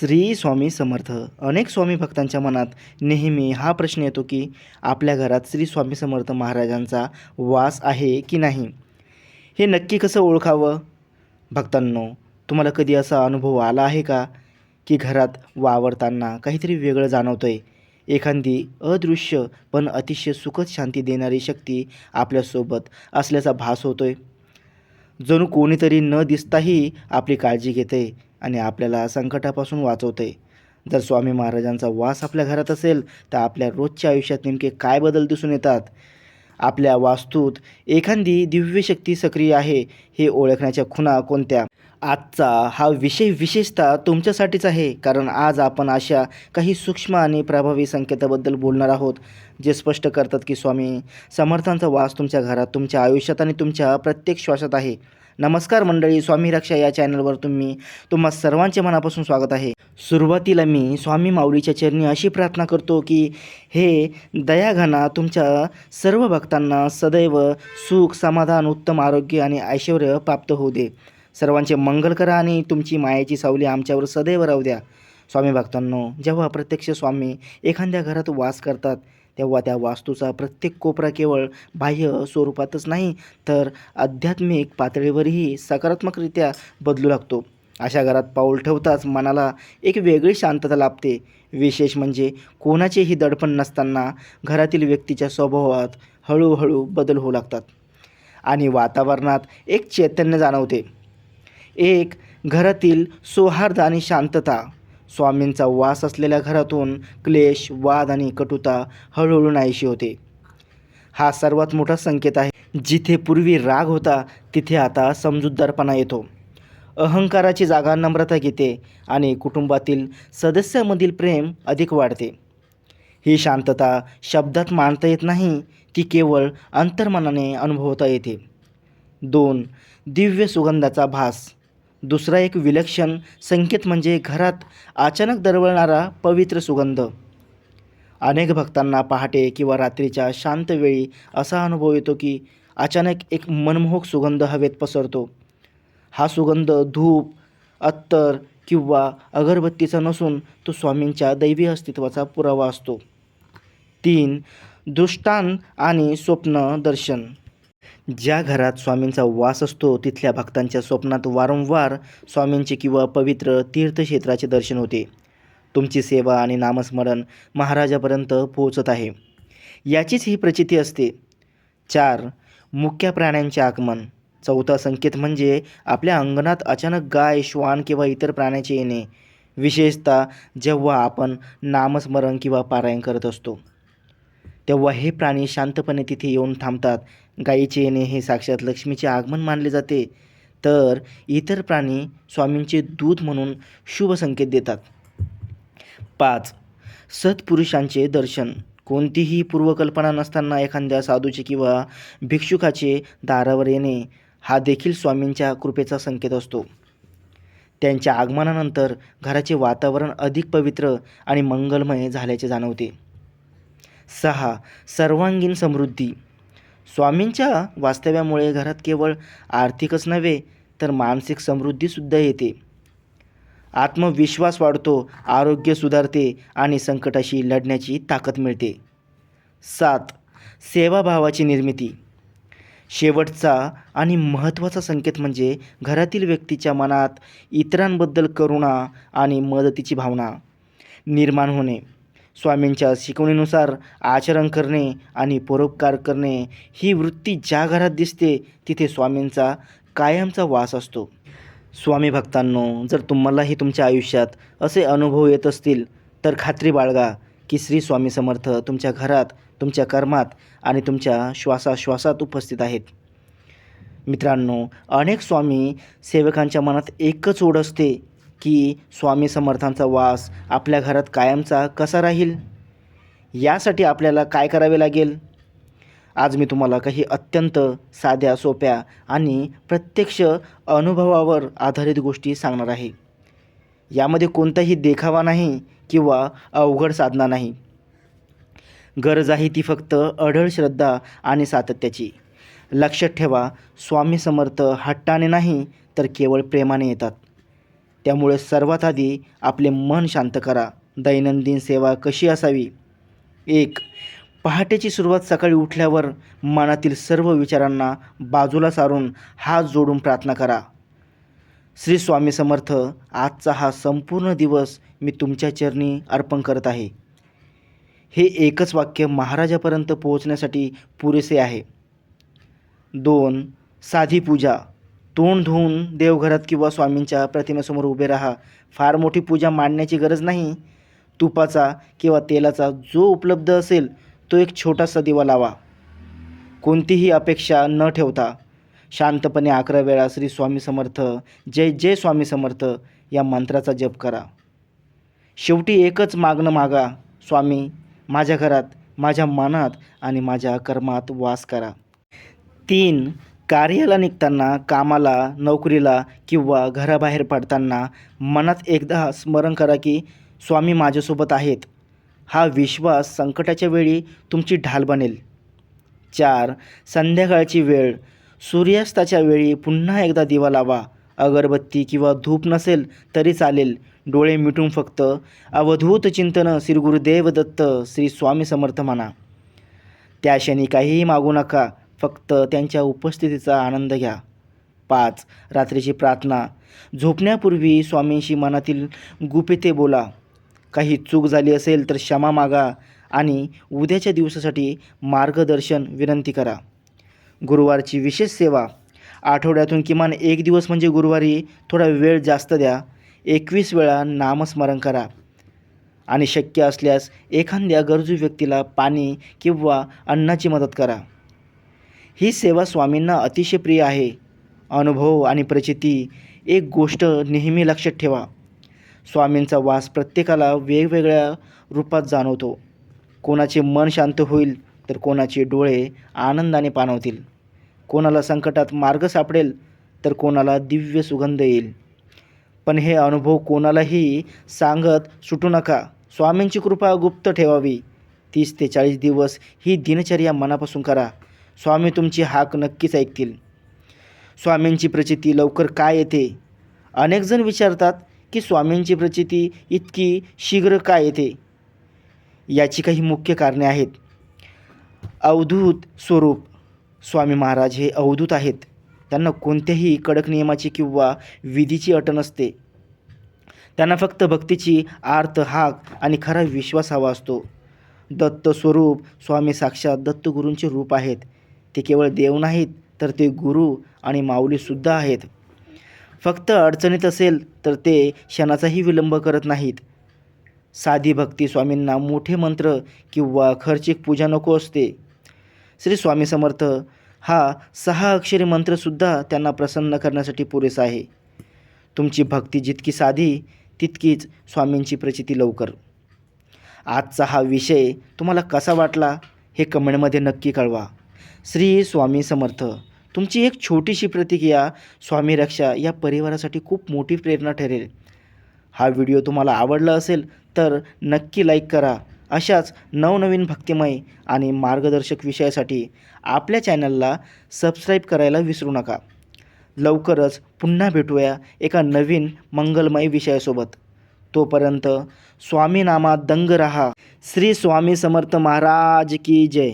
श्री स्वामी समर्थ. अनेक स्वामी भक्तांच्या मनात नेहमी हा प्रश्न येतो की आपल्या घरात श्री स्वामी समर्थ महाराजांचा वास आहे की नाही? हे नक्की कसं ओळखावं? भक्तांनो तुम्हाला कधी असा अनुभव आला आहे का? की घरात वावरताना काहीतरी वेगळं जाणवतं आहे एखादी अदृश्य पण अतिशय सुखद शांती देणारी शक्ती आपल्यासोबत असल्याचा भास होतो आहे जणू कोणीतरी न दिसताही आपली काळजी घेते आणि आपल्याला संकटापासून वाचवते. जर स्वामी महाराजांचा वास आपल्या घरात असेल तर आपल्या रोजच्या आयुष्यात नेमके काय बदल दिसून येतात? आपल्या वास्तूत एखादी दिव्य शक्ती सक्रिय आहे हे ओळखण्याच्या खुणा कोणत्या? आजचा हा विषय विशेषतः तुमच्यासाठीच आहे कारण आज आपण अशा काही सूक्ष्म आणि प्रभावी संकेताबद्दल बोलणार आहोत जे स्पष्ट करतात की स्वामी समर्थांचा वास तुमच्या घरात तुमच्या आयुष्यात आणि तुमच्या प्रत्येक श्वासात आहे. नमस्कार मंडळी स्वामी रक्षा या चॅनलवर तुम्ही तुम्हा सर्वांचे मनापासून स्वागत आहे. सुरुवातीला मी स्वामी माऊलीच्या चरणी अशी प्रार्थना करतो की हे दयाघना तुमच्या सर्व भक्तांना सदैव सुख समाधान उत्तम आरोग्य आणि ऐश्वर प्राप्त होऊ दे. सर्वांचे मंगल करा आणि तुमची मायेची सावली आमच्यावर सदैव राहू द्या. स्वामी भक्तांनो जेव्हा प्रत्यक्ष स्वामी एखाद्या घरात वास करतात तेव्हा त्या वास्तूचा प्रत्येक कोपरा केवळ बाह्य स्वरूपातच नाही तर आध्यात्मिक पातळीवरही सकारात्मकरित्या बदलू लागतो. अशा घरात पाऊल ठेवताच मनाला एक वेगळी शांतता लाभते. विशेष म्हणजे कोणाचेही दडपण नसताना घरातील व्यक्तीच्या स्वभावात हळूहळू बदल होऊ लागतात आणि वातावरणात एक चैतन्य जाणवते. एक घरातील सौहार्द आणि शांतता स्वामींचा वास असलेल्या घरातून क्लेश वाद आणि कटुता हळूहळू नाहीशी होते. हा सर्वात मोठा संकेत आहे. जिथे पूर्वी राग होता तिथे आता समजूतदारपणा येतो. अहंकाराची जागा नम्रता घेते आणि कुटुंबातील सदस्यामधील प्रेम अधिक वाढते. ही शांतता शब्दात मांडता येत नाही ती केवळ अंतर्मनाने अनुभवता येते. दोन दिव्य सुगंधाचा भास. दुसरा एक विलक्षण संकेत म्हणजे घरात अचानक दरवळणारा पवित्र सुगंध. अनेक भक्तांना पहाटे किंवा रात्रीच्या शांत वेळी असा अनुभव येतो की अचानक एक मनमोहक सुगंध हवेत पसरतो. हा सुगंध धूप अत्तर किंवा अगरबत्तीचा नसून तो स्वामींच्या दैवी अस्तित्वाचा पुरावा असतो. तीन दृष्टांत आणि स्वप्न दर्शन. ज्या घरात स्वामींचा वास असतो तिथल्या भक्तांच्या स्वप्नात वारंवार स्वामींचे किंवा पवित्र तीर्थक्षेत्राचे दर्शन होते. तुमची सेवा आणि नामस्मरण महाराजापर्यंत पोहोचत आहे. याचीच ही प्रचिती असते. चार मुख्य प्राण्यांचे आगमन. चौथा संकेत म्हणजे आपल्या अंगणात अचानक गाय श्वान किंवा इतर प्राण्याचे येणे. विशेषतः जेव्हा आपण नामस्मरण किंवा पारायण करत असतो. तेव्हा हे प्राणी शांतपणे तिथे येऊन थांबतात. गायीचे येणे हे साक्षात लक्ष्मीचे आगमन मानले जाते. तर इतर प्राणी स्वामींचे दूध म्हणून शुभ संकेत देतात. पाच. सत्पुरुषांचे दर्शन. कोणतीही पूर्वकल्पना नसताना एखाद्या साधूचे किंवा भिक्षुकाचे दारावर येणे हा देखील स्वामींच्या कृपेचा संकेत असतो. त्यांच्या आगमनानंतर घराचे वातावरण अधिक पवित्र आणि मंगलमय झाल्याचे जाणवते. सहा सर्वांगीण समृद्धी. स्वामींच्या वास्तव्यामुळे घरात केवळ आर्थिकच नव्हे तर मानसिक समृद्धीसुद्धा येते. आत्मविश्वास वाढतो आरोग्य सुधारते आणि संकटाशी लढण्याची ताकद मिळते. सात सेवाभावाची निर्मिती. शेवटचा आणि महत्त्वाचा संकेत म्हणजे घरातील व्यक्तीच्या मनात इतरांबद्दल करुणा आणि मदतीची भावना निर्माण होणे. स्वामींच्या शिकवणीनुसार आचरण करणे आणि परोपकार करणे ही वृत्ती ज्या घरात दिसते तिथे स्वामींचा कायमचा वास असतो. स्वामी भक्तांनो जर तुम्हालाही तुमच्या आयुष्यात असे अनुभव येत असतील तर खात्री बाळगा की श्री स्वामी समर्थ तुमच्या घरात तुमच्या कर्मात आणि तुमच्या श्वासाश्वासात उपस्थित आहेत. मित्रांनो अनेक स्वामी सेवकांच्या मनात एकच ओढ असते की स्वामी समर्थांचा वास आपल्या घरात कायमचा कसा राहील? यासाठी आपल्याला काय करावे लागेल? आज मी तुम्हाला काही अत्यंत साध्या सोप्या आणि प्रत्यक्ष अनुभवावर आधारित गोष्टी सांगणार आहे. यामध्ये कोणताही देखावा नाही किंवा अवघड साधना नाही. गरज आहे ती फक्त अढळ श्रद्धा आणि सातत्याची. लक्षात ठेवा स्वामी समर्थ हट्टाने नाही तर केवळ प्रेमाने येतात. त्यामुळे सर्वात आधी आपले मन शांत करा. दैनंदिन सेवा कशी असावी? एक पहाटेची सुरुवात सकाळी उठल्यावर मनातील सर्व विचारांना बाजूला सारून हात जोडून प्रार्थना करा. श्री स्वामी समर्थ आजचा हा संपूर्ण दिवस मी तुमच्या चरणी अर्पण करत आहे. हे एकच वाक्य महाराजापर्यंत पोहोचण्यासाठी पुरेसे आहे. दोन साधी पूजा. तोंड धुवून देवघरात किंवा स्वामींच्या प्रतिमेसमोर उभे राहा. फार मोठी पूजा मांडण्याची गरज नाही. तुपाचा किंवा तेलाचा जो उपलब्ध असेल तो एक छोटासा दिवा लावा. कोणतीही अपेक्षा न ठेवता शांतपणे अकरा वेळा श्री स्वामी समर्थ जय जय स्वामी समर्थ या मंत्राचा जप करा. शेवटी एकच मागणं मागा स्वामी माझ्या घरात माझ्या मनात आणि माझ्या कर्मात वास करा. तीन कार्याला निघताना कामाला नोकरीला किंवा घराबाहेर पडताना मनात एकदा स्मरण करा की स्वामी माझ्यासोबत आहेत. हा विश्वास संकटाच्या वेळी तुमची ढाल बनेल. चार संध्याकाळची वेळ. सूर्यास्ताच्या वेळी पुन्हा एकदा दिवा लावा. अगरबत्ती किंवा धूप नसेल तरी चालेल. डोळे मिटून फक्त अवधूत चिंतन श्री गुरुदेव दत्त श्री स्वामी समर्थ म्हणा. त्या क्षणी काहीही मागू नका. फक्त त्यांच्या उपस्थितीचा आनंद घ्या. पाच रात्रीची प्रार्थना. झोपण्यापूर्वी स्वामींशी मनातील गुपिते बोला. काही चूक झाली असेल तर क्षमा मागा आणि उद्याच्या दिवसासाठी मार्गदर्शन विनंती करा. गुरुवारची विशेष सेवा. आठवड्यातून किमान एक दिवस म्हणजे गुरुवारी थोडा वेळ जास्त द्या. एकवीस वेळा नामस्मरण करा. आणि शक्य असल्यास एखाद्या गरजू व्यक्तीला पाणी किंवा अन्नाची मदत करा. ही सेवा स्वामींना अतिशय प्रिय आहे. अनुभव आणि प्रचिती एक गोष्ट नेहमी लक्षात ठेवा. स्वामींचा वास प्रत्येकाला वेगवेगळ्या रूपात जाणवतो. कोणाचे मन शांत होईल तर कोणाचे डोळे आनंदाने पाणवतील कोणाला संकटात मार्ग सापडेल तर कोणाला दिव्य सुगंध येईल. पण हे अनुभव कोणालाही सांगत सुटू नका. स्वामींची कृपा गुप्त ठेवावी. तीस ते चाळीस दिवस ही दिनचर्या मनापासून करा. स्वामी तुमची हाक नक्कीच ऐकतील. स्वामींची प्रचिती लवकर काय येते? अनेकजण विचारतात की स्वामींची प्रचिती इतकी शीघ्र काय येते? याची काही मुख्य कारणे आहेत. अवधूत स्वरूप. स्वामी महाराज हे अवधूत आहेत. त्यांना कोणत्याही कडक नियमाची किंवा विधीची अट नसते. त्यांना फक्त भक्तीची आर्त हाक आणि खरा विश्वास हवा असतो. दत्त स्वरूप स्वामी साक्षात दत्तगुरूंचे रूप आहेत. ते केवळ देव नाहीत तर ते गुरु आणि माऊलीसुद्धा आहेत. फक्त अडचणीत असेल तर ते क्षणाचाही विलंब करत नाहीत. साधी भक्ती स्वामींना मोठे मंत्र किंवा खर्चिक पूजा नको असते. श्री स्वामी समर्थ हा सहा अक्षरी मंत्रसुद्धा त्यांना प्रसन्न करण्यासाठी पुरेसा आहे. तुमची भक्ती जितकी साधी तितकीच स्वामींची प्रचिती लवकर. आजचा हा विषय तुम्हाला कसा वाटला हे कमेंटमध्ये नक्की कळवा. श्री स्वामी समर्थ. तुमची एक छोटीशी प्रतिक्रिया स्वामी रक्षा या परिवारासाठी खूप मोठी प्रेरणा ठरेल. हा व्हिडिओ तुम्हाला आवडला असेल तर नक्की लाईक करा. अशाच नवनवीन भक्तिमय आणि मार्गदर्शक विषयासाठी आपल्या चॅनलला सबस्क्राईब करायला विसरू नका. लवकरच पुन्हा भेटूया एका नवीन मंगलमय विषयासोबत. तोपर्यंत स्वामी नामात दंग रहा. श्री स्वामी समर्थ महाराज की जय.